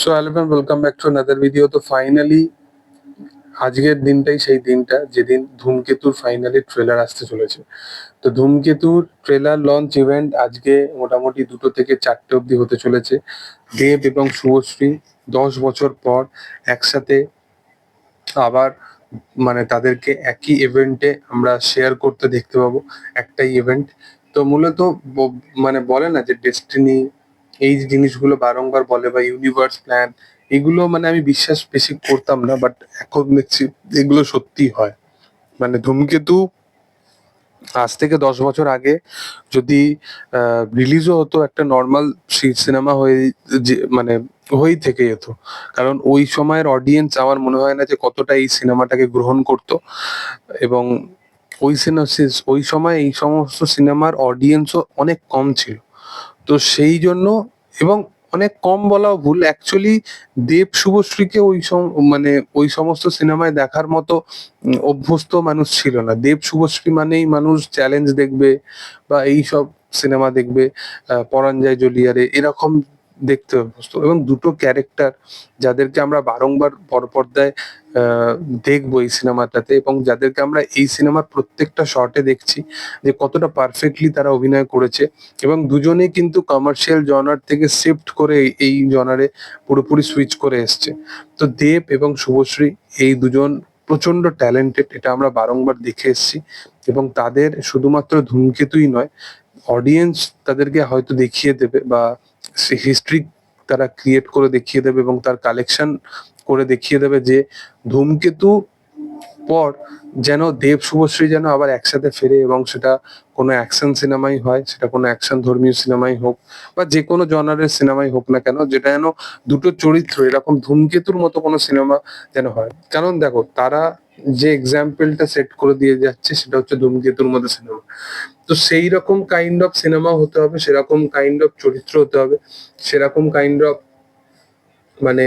So friend welcome back to another video তো finally আজকের দিনটাই সেই দিনটা, যেদিন ধূমকেতুর ফাইনালি ট্রেলার আসতে চলেছে। তো ধূমকেতুর ট্রেলার লঞ্চ ইভেন্ট আজকে মোটামুটি দুটো থেকে চারটে অবধি হতে চলেছে। দেব এবং শুভশ্রী দশ বছর পর একসাথে আবার মানে তাদেরকে একই ইভেন্টে আমরা শেয়ার করতে দেখতে পাবো, একটাই ইভেন্ট তো মূলত মানে বলে না যে ডেস্টিনি এই যে জিনিসগুলো বারংবার বলে বা ইউনিভার্স প্ল্যান এগুলো মানে আমি বিশ্বাস বেশি করতাম না বাট এখন দেখছি এগুলো সত্যি হয়। মানে ধূমকেতু, আজ থেকে দশ বছর আগে যদি রিলিজও হতো একটা নর্মাল সিনেমা হয়ে যে মানে হয়েই থেকে যেত। কারণ ওই সময়ের অডিয়েন্স আমার মনে হয় না যে কতটা এই সিনেমাটাকে গ্রহণ করতো। এবং ওই সিনেমা ওই সময় এই সমস্ত সিনেমার অডিয়েন্সও অনেক কম ছিল। তো সেই জন্য এবং অনেক কম বলাও ভুল। অ্যাকচুয়ালি দেব শুভশ্রীকে ওই মানে ওই সমস্ত সিনেমায় দেখার মতো অভ্যস্ত মানুষ ছিল না। দেব শুভশ্রী মানেই মানুষ চ্যালেঞ্জ দেখবে বা এই সব সিনেমা দেখবে পরাঞ্জয় জলিয়ারে এরকম দেখতে অভ্যস্ত। এবং দুটো ক্যারেক্টার যাদেরকে আমরা বারংবার পরপর্দায় দেখব এই সিনেমাটাতে এবং যাদেরকে আমরা এই সিনেমার প্রত্যেকটা শর্টে দেখছি যে কতটা পারফেক্টলি তারা অভিনয় করেছে এবং দুজনেই কিন্তু কমার্শিয়াল জনার থেকে শিফট করে এই জনারে পুরোপুরি সুইচ করে এসছে। তো দেব এবং শুভশ্রী এই দুজন প্রচণ্ড ট্যালেন্টেড এটা আমরা বারংবার দেখে এসেছি এবং তাদের শুধুমাত্র ধূমকেতুই নয় অডিয়েন্স তাদেরকে হয়তো দেখিয়ে দেবে বা হিস্ট্রি তারা ক্রিয়েট করে দেখিয়ে দেবে এবং তার কালেকশন করে দেখিয়ে দেবে যে ধূমকেতু পর যেন দেব শুভশ্রী যেন আবার একসাথে ফেরে এবং সেটা কোনো অ্যাকশন সিনেমাই হয়, সেটা কোনো অ্যাকশন ধর্মীয় সিনেমাই হোক বা যে কোনো জনারের সিনেমাই হোক না কেন, যেটা যেন দুটো চরিত্র এরকম ধূমকেতুর মতো কোনো সিনেমা যেন হয়। কারণ দেখো, তারা যে এক্সাম্পলটা সেট করে দিয়ে যাচ্ছে, সেটা হচ্ছে ধূমকেতুর মতো সিনেমা তো সেই রকম কাইন্ড অফ সিনেমা হতে হবে, সেরকম কাইন্ড অফ চরিত্র হতে হবে, সেরকম কাইন্ড অফ মানে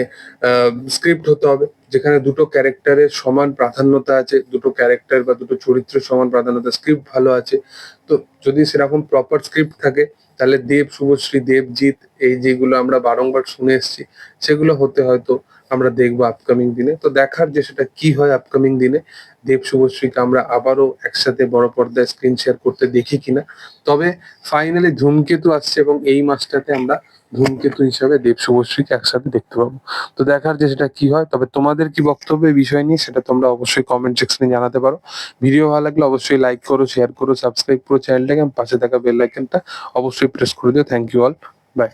স্ক্রিপ্ট হতে হবে, যেখানে দুটো ক্যারেক্টারের সমান প্রাধান্যতা আছে, দুটো ক্যারেক্টার বা দুটো চরিত্রের সমান প্রাধান্যতা স্ক্রিপ্ট ভালো আছে। তো যদি সেরকম প্রপার স্ক্রিপ্ট থাকে, তাহলে দেব, শুভশ্রী, দেবজিৎ, এই যেগুলো আমরা বারংবার শুনে এসেছি, সেগুলো হতে হয়তো আমরা দেখব আপকামিং দিনে। তো দেখার যে সেটা কি হয় আপকামিং দিনে, দেব শুভশ্রীকে আমরা আবারও একসাথে বড় পর্দায় স্ক্রিন শেয়ার করতে দেখি কিনা। তবে ফাইনালি ধূমকেতু আসছে এবং এই মাসটাতে আমরা ধূমকেতু হিসাবে দেব শুভশ্রীকে একসাথে দেখতে পাবো। তো দেখার যে সেটা কি হয়, তবে তোমাদের কি বক্তব্য বিষয় নিয়ে সেটা তোমরা অবশ্যই কমেন্ট সেকশনে জানাতে পারো। ভিডিও ভালো লাগলে অবশ্যই লাইক করো শেয়ার করো সাবস্ক্রাইব করো চ্যানেলটাকে পাশে থাকা বেল আইকনটা অবশ্যই প্রেস করে দিও। Thank you all by